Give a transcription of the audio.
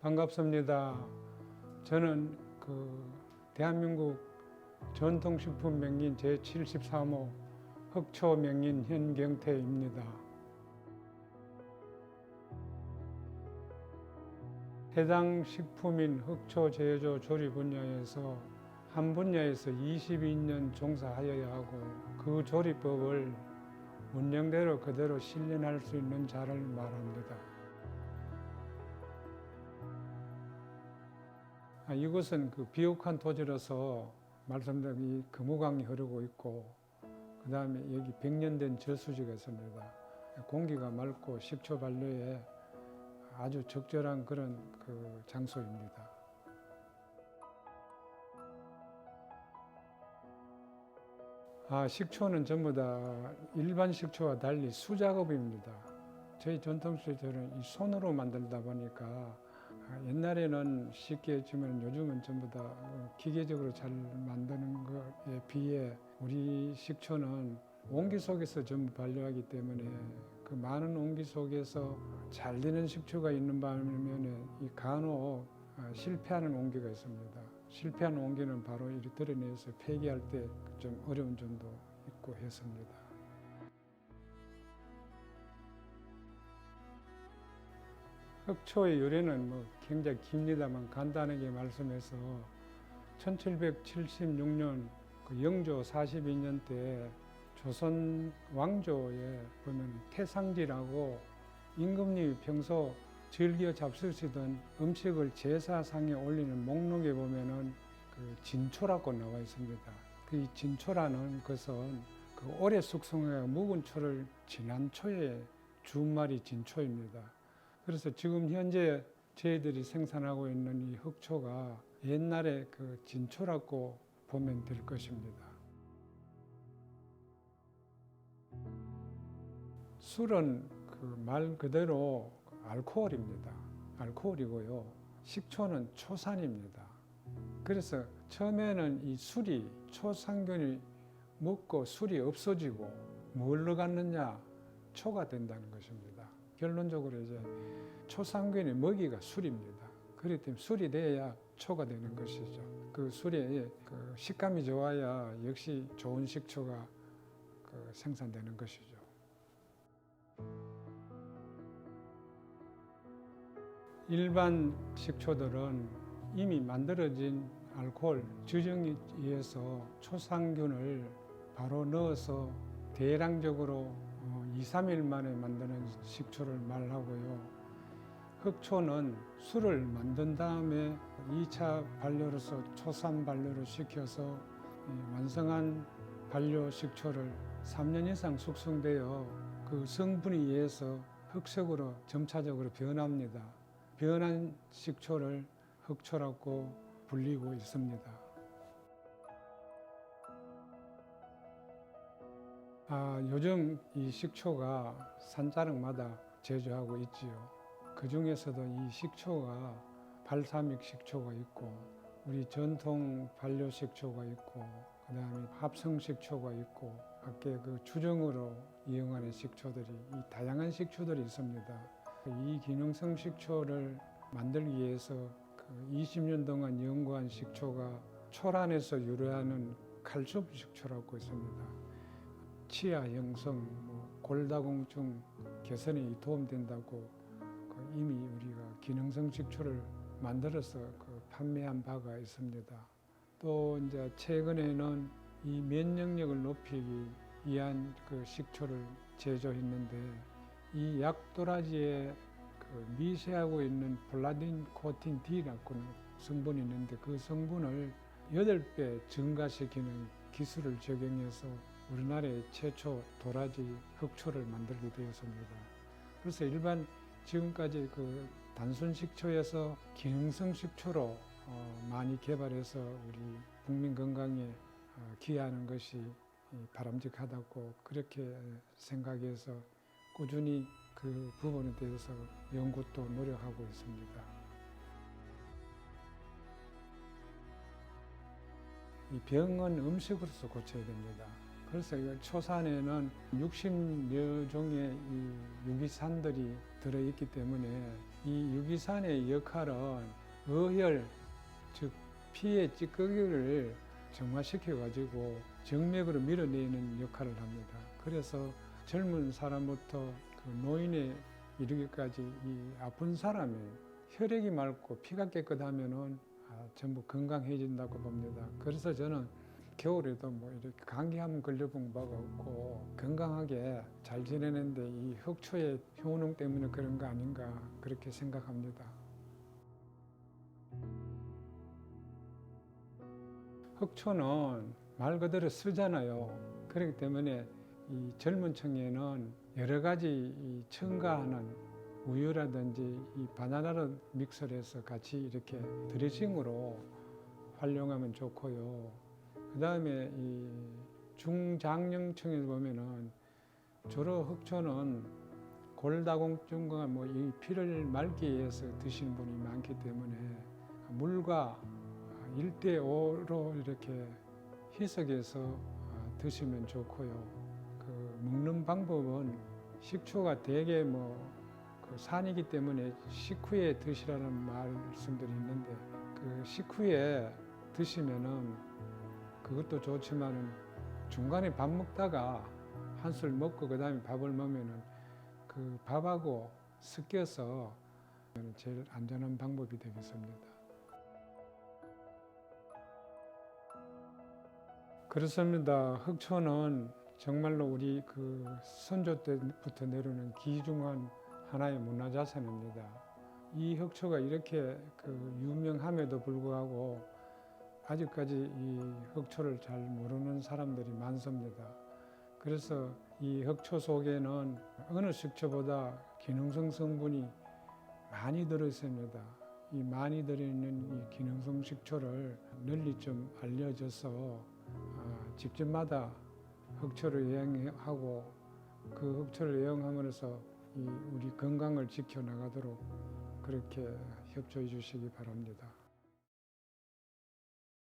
반갑습니다. 저는 그 대한민국 전통식품 명인 제73호 흑초 명인 현경태입니다. 해당 식품인 흑초 제조 조리 분야에서 한 분야에서 22년 종사하여야 하고 그 조리법을 문령대로 그대로 실현할 수 있는 자를 말합니다. 이곳은 그 비옥한 토지라서 말씀드린 이 금호강이 흐르고 있고 그 다음에 여기 100년 된 저수지가 있습니다. 공기가 맑고 식초 반려에 아주 적절한 그런 그 장소입니다. 아, 식초는 전부 다 일반 식초와 달리 수작업입니다. 저희 전통식초는 이 손으로 만들다 보니까 아, 옛날에는 쉽게 했지만 요즘은 전부 다 어, 기계적으로 잘 만드는 것에 비해 우리 식초는 온기 속에서 전부 반려하기 때문에 그 많은 온기 속에서 잘 되는 식초가 있는 반면에 이 간혹 아, 실패하는 온기가 있습니다. 실패하는 온기는 바로 이리 드러내서 폐기할 때 좀 어려운 점도 있고 했습니다. 흑초의 유래는 뭐 굉장히 깁니다만 간단하게 말씀해서 1776년 그 영조 42년 때 조선 왕조에 보면 태상지라고 임금님이 평소 즐겨 잡수시던 음식을 제사상에 올리는 목록에 보면은 그 진초라고 나와 있습니다. 그이 진초라는 것은 그 오래 숙성해 묵은 초를 지난 초에 준 말이 진초입니다. 그래서 지금 현재 저희들이 생산하고 있는 이 흑초가 옛날에 그 진초라고 보면 될 것입니다. 술은 그 말 그대로 알코올입니다. 알코올이고요. 식초는 초산입니다. 그래서 처음에는 이 술이 초상균이 먹고 술이 없어지고 뭘로 갔느냐? 초가 된다는 것입니다. 결론적으로 이제 초상균의 먹이가 술입니다. 그렇기 때문에 술이 돼야 초가 되는 것이죠. 그 술의 그 식감이 좋아야 역시 좋은 식초가 그 생산되는 것이죠. 일반 식초들은 이미 만들어진 알코올 주정에 의해서 초상균을 바로 넣어서 대량적으로 2, 3일 만에 만드는 식초를 말하고요. 흑초는 술을 만든 다음에 2차 발효로서 초산 발효를 시켜서 완성한 발효 식초를 3년 이상 숙성되어 그 성분에 의해서 흑색으로 점차적으로 변합니다. 변한 식초를 흑초라고 불리고 있습니다. 아, 요즘 이 식초가 산자락마다 제조하고 있지요. 그 중에서도 이 식초가 발사믹 식초가 있고, 우리 전통 발효 식초가 있고, 그 다음에 합성 식초가 있고, 밖에 그 주정으로 이용하는 식초들이, 이 다양한 식초들이 있습니다. 이 기능성 식초를 만들기 위해서 그 20년 동안 연구한 식초가 초란에서 유래하는 칼슘 식초라고 있습니다. 치아 형성, 뭐 골다공증 개선에 도움된다고 그 이미 우리가 기능성 식초를 만들어서 그 판매한 바가 있습니다. 또 이제 최근에는 이 면역력을 높이기 위한 그 식초를 제조했는데 이 약도라지에 그 미세하고 있는 플라딘 코틴 D라고 성분이 있는데 그 성분을 8배 증가시키는 기술을 적용해서 우리나라의 최초 도라지 흑초를 만들게 되었습니다. 그래서 일반 지금까지 그 단순 식초에서 기능성 식초로 어 많이 개발해서 우리 국민 건강에 어 기여하는 것이 바람직하다고 그렇게 생각해서 꾸준히 그 부분에 대해서 연구도 노력하고 있습니다. 이 병은 음식으로서 고쳐야 됩니다. 이 초산에는 60여 종의 이 유기산들이 들어있기 때문에 이 유기산의 역할은 어혈, 즉 피의 찌꺼기를 정화시켜 가지고 정맥으로 밀어내는 역할을 합니다. 그래서 젊은 사람부터 그 노인에 이르기까지 이 아픈 사람이 혈액이 맑고 피가 깨끗하면은 아, 전부 건강해진다고 봅니다. 그래서 저는 겨울에도 뭐 이렇게 감기 한번 걸려본 바가 없고 건강하게 잘 지내는데 이 흑초의 효능 때문에 그런 거 아닌가 그렇게 생각합니다. 흑초는 말 그대로 쓰잖아요. 그렇기 때문에 이 젊은 층에는 여러 가지 이 첨가하는 우유라든지 이 바나나를 믹서해서 같이 이렇게 드레싱으로 활용하면 좋고요. 그 다음에 이 중장년층에 보면은 주로 흑초는 골다공증과 뭐 이 피를 맑기 위해서 드시는 분이 많기 때문에 물과 1대5로 이렇게 희석해서 드시면 좋고요. 그 먹는 방법은 식초가 대개 뭐 그 산이기 때문에 식후에 드시라는 말씀들이 있는데 그 식후에 드시면은 그것도 좋지만은 중간에 밥 먹다가 한술 먹고 그 다음에 밥을 먹으면은 그 밥하고 섞여서 제일 안전한 방법이 되겠습니다. 그렇습니다. 흑초는 정말로 우리 그 선조 때부터 내려오는 귀중한 하나의 문화 자산입니다. 이 흑초가 이렇게 그 유명함에도 불구하고 아직까지 이 흑초를 잘 모르는 사람들이 많습니다. 그래서 이 흑초 속에는 어느 식초보다 기능성 성분이 많이 들어 있습니다. 이 많이 들어있는 이 기능성 식초를 널리 좀 알려져서 아, 집집마다 흑초를 애용하고 그 흑초를 애용함으로써 이 우리 건강을 지켜나가도록 그렇게 협조해 주시기 바랍니다.